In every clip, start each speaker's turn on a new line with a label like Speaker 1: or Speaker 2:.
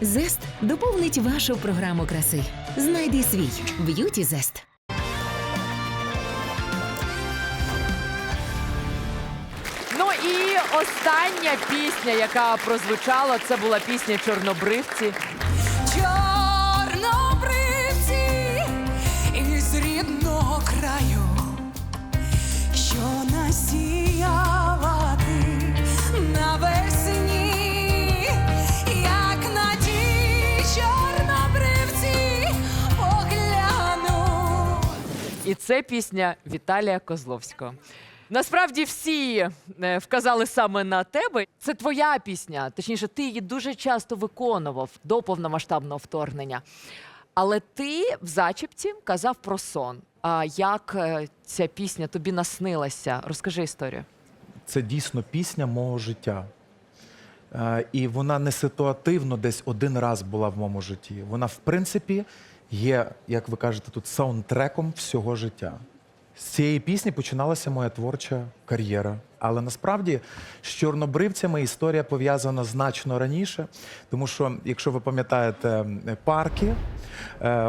Speaker 1: Зест доповнить вашу програму краси. Знайди свій б'юті зест.
Speaker 2: Ну і остання пісня, яка прозвучала, це була пісня Чорнобривці.
Speaker 3: Чорнобривці із рідного краю, що насіяла
Speaker 2: І це пісня Віталія Козловського. Насправді всі е, вказали саме на тебе. Це твоя пісня. Точніше, ти її дуже часто виконував до повномасштабного вторгнення. Але ти в зачіпці казав про сон. А як е, ця пісня тобі наснилася? Розкажи історію.
Speaker 4: це дійсно пісня мого життя. Е, І вона не ситуативно десь один раз була в моєму житті. Вона, в принципі, є, як ви кажете, тут саундтреком всього життя. З цієї пісні починалася моя творча кар'єра. Але насправді з чорнобривцями історія пов'язана значно раніше, тому що, якщо ви пам'ятаєте парки, е,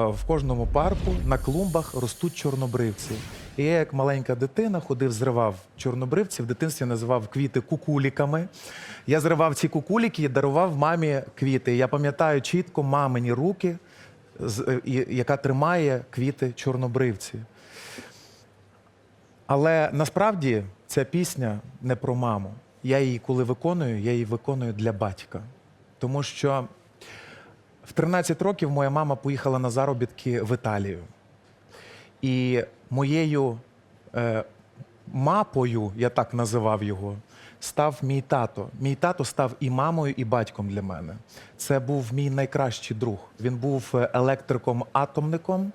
Speaker 4: в кожному парку на клумбах ростуть чорнобривці. І я, як маленька дитина, ходив, зривав чорнобривці. В дитинстві називав квіти кукуліками. Я зривав ці кукуліки і дарував мамі квіти. Я пам'ятаю чітко мамині руки, яка тримає квіти чорнобривці. Але насправді ця пісня не про маму. Я її, коли виконую, я її виконую для батька. Тому що в 13 років моя мама поїхала на заробітки в Італію. І моєю е, мапою, я так називав його, став мій тато. Мій тато став і мамою, і батьком для мене. Це був мій найкращий друг. Він був е, електриком-атомником.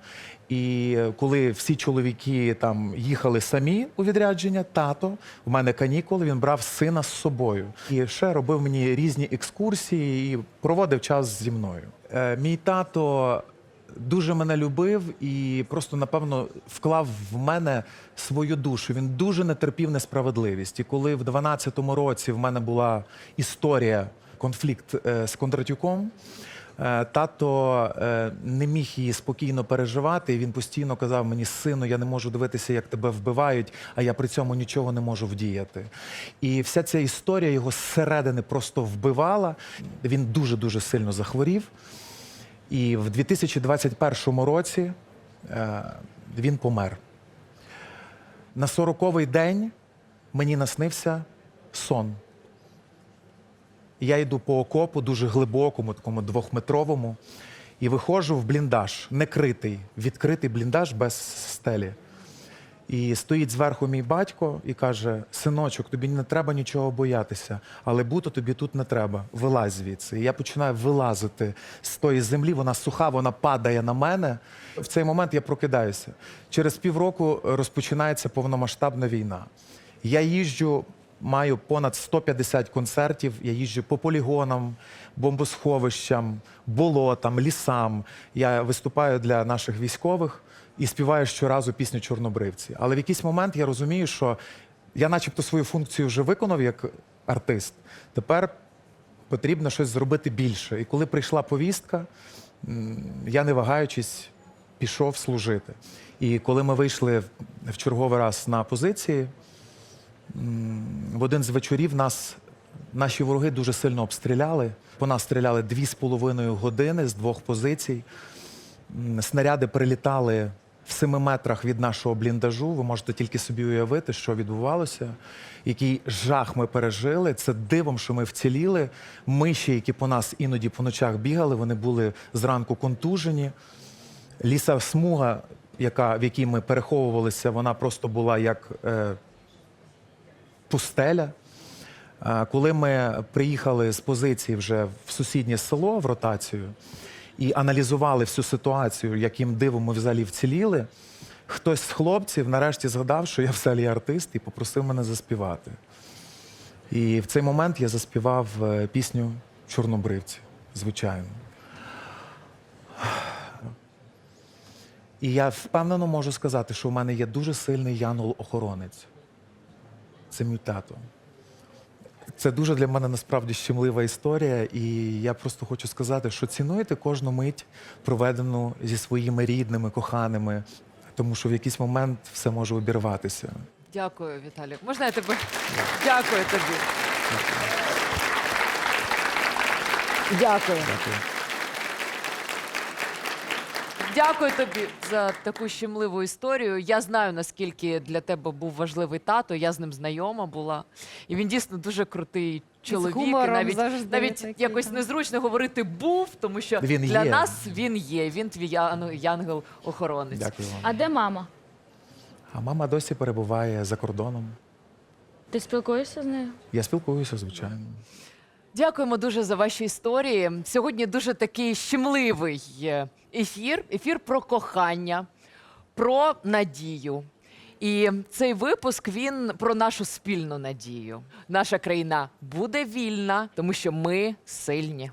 Speaker 4: І е, коли всі чоловіки там їхали самі у відрядження, тато у мене канікули, він брав сина з собою і ще робив мені різні екскурсії і проводив час зі мною. Е, мій тато дуже мене любив і просто, напевно, вклав в мене свою душу. Він дуже не терпів несправедливість. І коли в 12-му році в мене була історія, конфлікт е, з Кондратюком, е, тато е, не міг її спокійно переживати. І він постійно казав мені, сину, я не можу дивитися, як тебе вбивають, а я при цьому нічого не можу вдіяти. І вся ця історія його зсередини просто вбивала. Він дуже-дуже сильно захворів. І в 2021 році е, він помер. На 40-й день мені наснився сон. Я йду по окопу, дуже глибокому, такому двохметровому, і виходжу в бліндаж, некритий, відкритий бліндаж без стелі. І стоїть зверху мій батько і каже: Синочок, тобі не треба нічого боятися, але бути тобі тут не треба. Вилазь звідси. І я починаю вилазити з тої землі, вона суха, вона падає на мене. В цей момент я прокидаюся. Через півроку розпочинається повномасштабна війна. Я їжджу, маю понад 150 концертів. Я їжджу по полігонам, бомбосховищам, болотам, лісам. Я виступаю для наших військових і співаю щоразу пісню Чорнобривці. Але в якийсь момент я розумію, що я, начебто, свою функцію вже виконав як артист. Тепер потрібно щось зробити більше. І коли прийшла повістка, я не вагаючись пішов служити. І коли ми вийшли в- черговий раз на позиції, в один з вечорів нас наші вороги дуже сильно обстріляли. По нас стріляли дві з половиною години з двох позицій. Снаряди прилітали в семи метрах від нашого бліндажу. Ви можете тільки собі уявити, що відбувалося, який жах ми пережили. Це дивом, що ми вціліли. Миші, які по нас іноді по ночах бігали, вони були зранку контужені. Ліса смуга, яка, в якій ми переховувалися, вона просто була як е, пустеля. Е, Коли ми приїхали з позиції вже в сусіднє село в ротацію і аналізували всю ситуацію, яким дивом ми взагалі вціліли, хтось з хлопців нарешті згадав, що я взагалі артист, і попросив мене заспівати. І в цей момент я заспівав е, пісню Чорнобривці, звичайно. І я впевнено можу сказати, що в мене є дуже сильний янул-охоронець. Це мій тато. Це дуже для мене насправді щемлива історія, і я просто хочу сказати, що цінуйте кожну мить, проведену зі своїми рідними, коханими, тому що в якийсь момент все може обірватися.
Speaker 2: Дякую, Віталік. Можна я тебе? Дякую тобі. Дякую.
Speaker 4: Дякую.
Speaker 2: Дякую тобі за таку щемливу історію. Я знаю, наскільки для тебе був важливий тато. Я з ним знайома була. І він дійсно дуже крутий чоловік. І
Speaker 5: гумором
Speaker 2: навіть
Speaker 5: завжди
Speaker 2: навіть
Speaker 5: такий,
Speaker 2: якось
Speaker 5: так.
Speaker 2: незручно говорити був, тому що
Speaker 4: Він
Speaker 2: для
Speaker 4: є.
Speaker 2: нас він є. Він твій ян- янгел-охоронець.
Speaker 4: Дякую вам.
Speaker 5: А де мама?
Speaker 4: А мама досі перебуває за кордоном.
Speaker 5: Ти спілкуєшся з нею?
Speaker 4: Я спілкуюся, звичайно.
Speaker 2: Дякуємо дуже за ваші історії. Сьогодні дуже такий щемливий е, ефір. Ефір про кохання, про надію. І цей випуск він про нашу спільну надію. Наша країна буде вільна, тому що ми сильні.